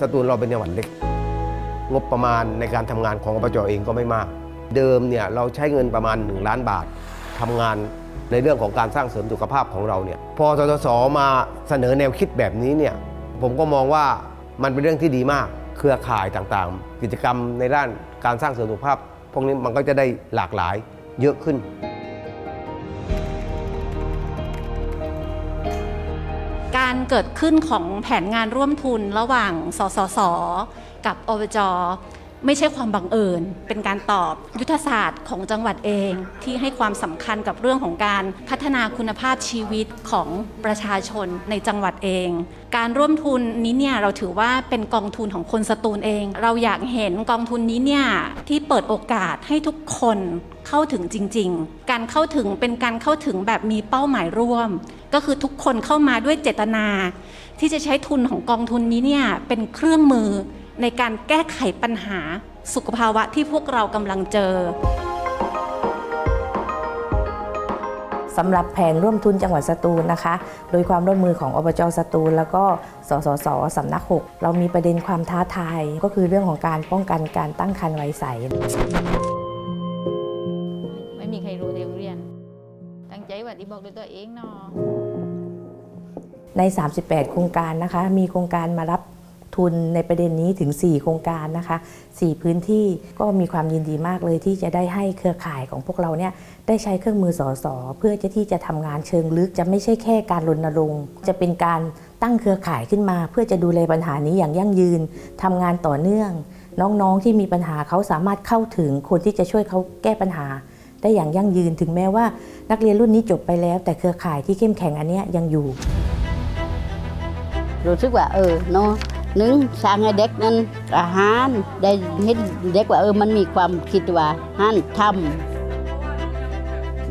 สตูลเราเป็นจังหวัดเล็ก งบประมาณในการทำงานของอบจเองก็ไม่มาก เดิมเนี่ยเราใช้เงินประมาณ 1 ล้านบาททำงานในเรื่องของการสร้างเสริมสุขภาพของเราเนี่ยพอสสสมาเสนอแนวคิดแบบนี้เนี่ยผมก็มองว่ามันเป็นเรื่องที่ดีมาก เครือข่ายต่างๆ กิจกรรมในด้านการสร้างเสริมสุขภาพ พวกนี้มันก็จะได้หลากหลายเยอะขึ้น การเกิดขึ้นของแผนงานร่วมทุนระหว่างสสส กับอบจ ไม่ใช่ความบังเอิญ เป็นการตอบยุทธศาสตร์ของจังหวัดเอง ที่ให้ความสำคัญกับเรื่องของการพัฒนาคุณภาพชีวิตของประชาชนในจังหวัดเอง การร่วมทุนนี้เนี่ยเราถือว่าเป็นกองทุนของคนสตูลเอง เราอยากเห็นกองทุนนี้เนี่ยที่เปิดโอกาสให้ทุกคนเข้าถึงจริง ๆ การเข้าถึงเป็นการเข้าถึงแบบมีเป้าหมายร่วม ก็คือทุกคนเข้ามาด้วยเจตนา ที่จะใช้ทุนของกองทุนนี้เนี่ยเป็นเครื่องมือ ในการแก้ไขปัญหาสุขภาวะที่พวกเรากำลังเจอสำหรับแผนร่วมทุนจังหวัดสตูลนะคะ โดยความร่วมมือของอบจสตูล แล้วก็สสสสำนักหกเรามีประเด็นความท้าทาย ก็คือเรื่องของการป้องกันการตั้งครรภ์ไวใส ไม่มีใครรู้ในโรงเรียน ตั้งใจว่าที่บอกด้วยตัวเองเนาะใน 38 โครงการนะคะ มีโครงการมารับ ทุนในประเด็นนี้ถึง 4 โครงการนะคะ 4 พื้นที่ก็มีความยินดีมากเลยที่จะได้ให้เครือข่ายของพวกเราเนี่ยได้ใช้เครื่องมือสอสอเพื่อจะที่จะทำงานเชิงลึกจะไม่ใช่แค่การรณรงค์ จะเป็นการตั้งเครือข่ายขึ้นมา เพื่อจะดูแลปัญหานี้อย่างยั่งยืนทำงานต่อเนื่อง น้องๆที่มีปัญหาเขาสามารถเข้าถึงคนที่จะช่วยเขาแก้ปัญหาได้อย่างยั่งยืนถึงแม้ว่า นักเรียนรุ่นนี้จบไปแล้ว แต่เครือข่ายที่เข้มแข็งอันเนี้ยยังอยู่ รู้สึกว่าเออเนาะ หนึ่งสร้างให้เด็กนั้นอาหารได้เห็นเด็กว่าเออมันมีความคิดว่าหันทำ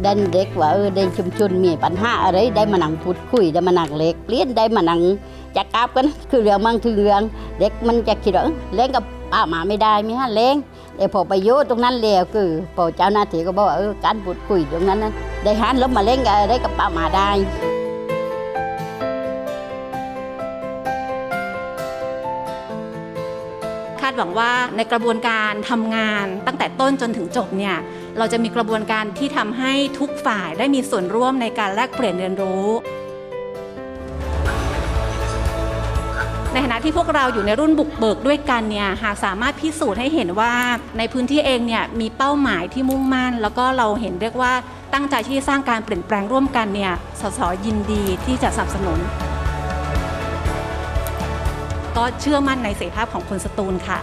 ดันเด็กว่าเออได้ชุมชนมีปัญหาอะไรได้มานั่งพูดคุยได้มานั่งเล็กเปลี่ยนได้มานั่งจักกราบกันคือเรื่องมันคือเรื่องเด็กมันจะคิดว่าเอ้อเล่นกับป้าหมาไม่ได้ไม่ฮะเล่งแต่พอไปโยตรงนั้นแล้วคือพอเจ้าหน้าที่ก็บอกว่าเออการพูดคุยตรงนั้นนะได้หันแล้วมาเล่นกับได้กับป้าหมาได้าดหวังว่าในกระบวนการทำงานตั้งแต่ต้นจนถึงจบเนี่ยเราจะมีกระบวนการที่ทำให้ทุกฝ่ายได้มีส่วนร่วมในการแลกเปลี่ยนเรียนรู้ ในฐานะที่พวกเราอยู่ในรุ่นบุกเบิกด้วยกันเนี่ยหากสามารถพิสูจน์ให้เห็นว่าในพื้นที่เองเนี่ยมีเป้าหมายที่มุ่งมั่น แล้วก็เราเห็นเรียกว่าตั้งใจที่จะสร้างการเปลี่ยนแปลงร่วมกันเนี่ยสสยินดีที่จะสนับสนุน ก็เชื่อมั่นในเสรีภาพของคนสตูลค่ะ